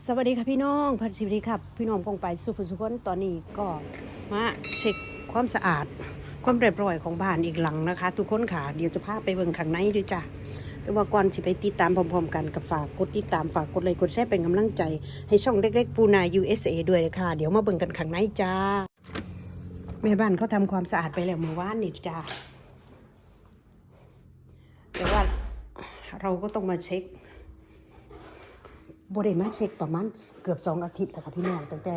สวัสดีค่ะพี่น้องพันสวัสดีครับ พี่น้องกองไปสุภสุคนตอนนี้ก็มาเช็คความสะอาด ความเรียบร้อยของบ้านอีกหลังนะคะ ทุกคนค่ะเดี๋ยวจะพาไปเบิ่งข้างในด้วยจ้ะแต่ว่าก่อนสิไปติดตามพร้อมๆกันกับฝากกดติดตามฝากกดไลค์กดแชร์เป็นกำลังใจ ให้ช่องเล็กๆ ปูนา USA ด้วยเลยค่ะ เดี๋ยวมาเบิ่งกันข้างในจ้าแม่บ้านเขาทำความสะอาดไปแล้วเมื่อวานนี่จ้าแต่ว่าเราก็ต้องมาเช็ค บริมาเช็คประมาณเกือบสองอาทิตย์แล้วค่ะพี่น้องตั้งแต่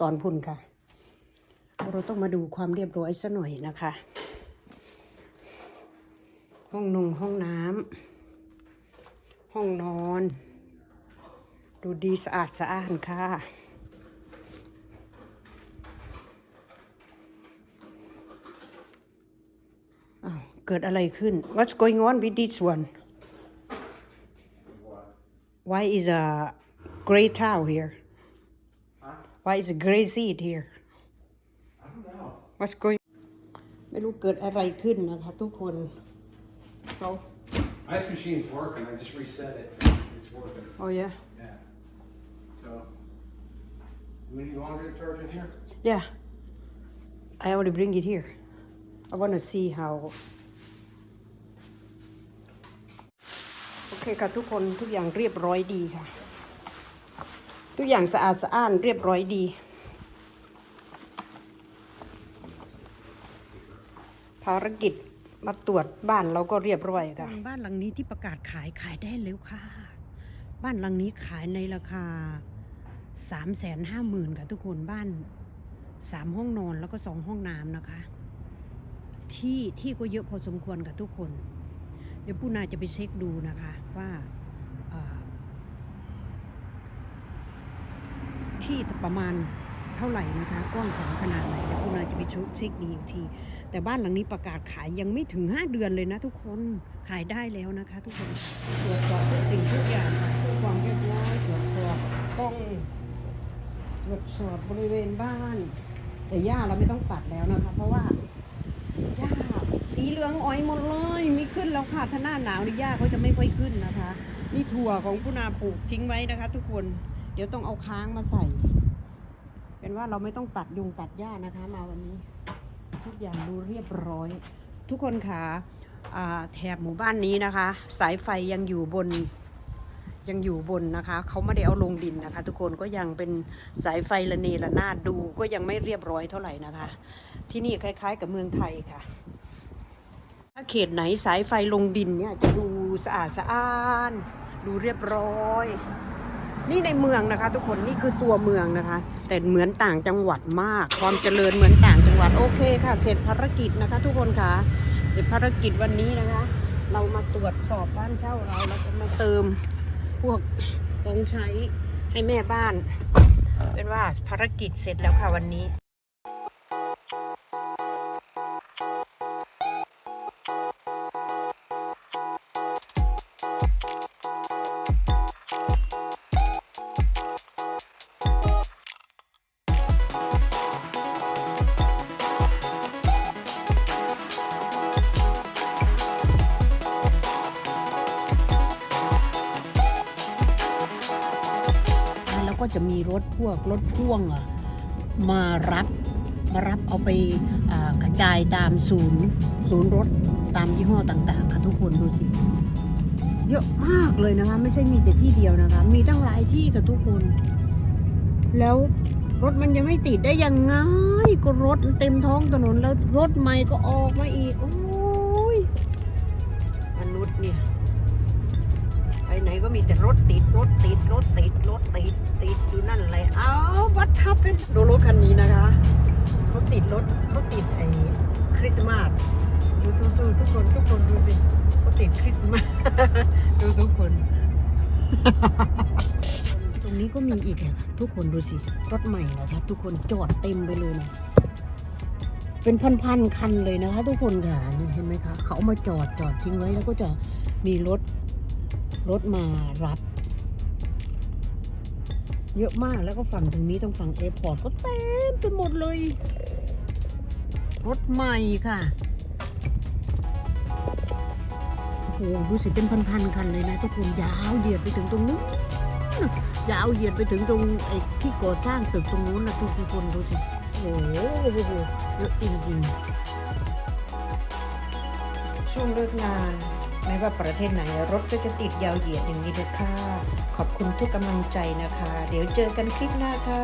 ตอนพุ่นค่ะ เราต้องมาดูความเรียบร้อยซะหน่อยนะคะ ห้องนงห้องน้ำห้องนอน ดูดีสะอาดสะอ้าดค่ะเกิดอะไรขึ้น What's going on with this one Why is a gray towel here? Why is a gray seat here? I don't know. What's going ไม่รู้เกิดอะไรขึ้นนะคะทุกคนเขา Ice machine's working. I just reset it. It's working. โอ้ย Yeah. So, do we need laundry detergent here? yeah I already bring it here I want to see how โอเคค่ะทุกคนทุกอย่างเรียบร้อยดีค่ะ ทุกอย่างสะอาดสะอ้านเรียบร้อยดี ภารกิจมาตรวจบ้านเราก็เรียบร้อยค่ะ บ้านหลังนี้ที่ประกาศขายขายได้แล้วค่ะ บ้านหลังนี้ขายในราคา3ามแสนห้าหมื่นค่ะทุกคนบ้านสามห้องนอนแล้วก็สองห้องน้ำนะคะ ที่ที่ก็เยอะพอสมควรค่ะทุกคน เดี๋ยวปูนาจะไปเช็คดูนะคะว่าที่ประมาณเท่าไหร่นะคะกว้างขวางขนาดไหนเดี๋ยวปูนาจะไปเช็คดีอีกที แต่บ้านหลังนี้ประกาศขายยังไม่ถึง 5 เดือนเลยนะทุกคนขายได้แล้วนะคะ ทุกคนตรวจสอบทุกสิ่งทุกอย่างค่ะเพื่อความเรียบร้อยตรวจสอบห้องตรวจสอบบริเวณบ้าน แต่หญ้าเราไม่ต้องตัดแล้วนะคะ เพราะว่า หญ้าสีเหลืองอ้อยหมดเลยมีขึ้นแล้วค่ะถ้าหน้าหนาวนี่หญ้าเขาจะไม่ค่อยขึ้นนะคะนี่ถั่วของพุนาปลูกทิ้งไว้นะคะ ทุกคนเดี๋ยวต้องเอาค้างมาใส่ เป็นว่าเราไม่ต้องตัดยุงตัดหญ้านะคะ มาวันนี้ ทุกอย่างดูเรียบร้อย ทุกคนคะอ่าแถบหมู่บ้านนี้นะคะ สายไฟยังอยู่บน ยังอยู่บนนะคะ เขาไม่ได้เอาลงดินนะคะ ทุกคนก็ยังเป็นสายไฟระเนระนาดดูก็ยังไม่เรียบร้อยเท่าไหร่นะคะ ที่นี่คล้าย ๆ กับเมืองไทยค่ะ ถ้าเขตไหนสายไฟลงดินเนี่ยจะดูสะอาดสะอ้านดูเรียบร้อย นี่ในเมืองนะคะ ทุกคนนี่คือตัวเมืองนะคะ แต่เหมือนต่างจังหวัดมาก ความเจริญเหมือนต่างจังหวัดโอเคค่ะ เสร็จภารกิจนะคะ ทุกคนค่ะเสร็จภารกิจวันนี้นะคะ เรามาตรวจสอบบ้านเช่าเราแล้วก็มาเติม พวกของใช้ให้แม่บ้าน เป็นว่าภารกิจเสร็จแล้วค่ะวันนี้ จะมีรถพวกรถพ่วงมารับมารับเอาไปกระจายตามศูนย์ศูนย์รถตามยี่ห้อต่างๆค่ะทุกคนดูสิเยอะมากเลยนะคะ ไม่ใช่มีแต่ที่เดียวนะคะ มีตั้งหลายที่ค่ะทุกคน แล้วรถมันยังไม่ติดได้ยังไงก็รถเต็มท้องถนนแล้วรถใหม่ก็ออกมาอีก โอ้ยมนุษย์เนี่ย ไปไหนก็มีแต่รถติดรถติดรถติดรถติดติดอยู่นั่นเลยเอาวัดทับเป็นดูรถคันนี้นะคะเขาติดรถเขาติดไอ้คริสต์มาสดูดูดูทุกคนทุกคนดูสิเขาติดคริสต์มาสดูทุกคน ตรงนี้ก็มีอีกนะคะทุกคนดูสิรถใหม่นะคะทุกคนจอดเต็มไปเลยนะเป็นพันๆคันเลยนะคะ ทุกคนค่ะนี่เห็นไหมคะเขาเอามาจอดจอดทิ้งไว้แล้วก็จะมีรถ รถมารับ เยอะมากแล้วก็ฝั่งตรงนี้ตรงฝั่งเอพอร์ตก็เต็มไปหมดเลย รถใหม่ค่ะโอ้โหดูสิเป็นพันๆคันเลยนะทุกคนยาวเหยียดไปถึงตรงนู้นยาวเหยียดไปถึงตรงไอ้ที่ก่อสร้างตึกตรงนู้นนะทุกคนดูสิโอ้โหเยอะจริงๆช่วงเลิกงาน ไม่ว่าประเทศไหนรถก็จะติดยาวเหยียดอย่างนี้เลยค่ะ ขอบคุณทุกกำลังใจนะคะ เดี๋ยวเจอกันคลิปหน้าค่ะ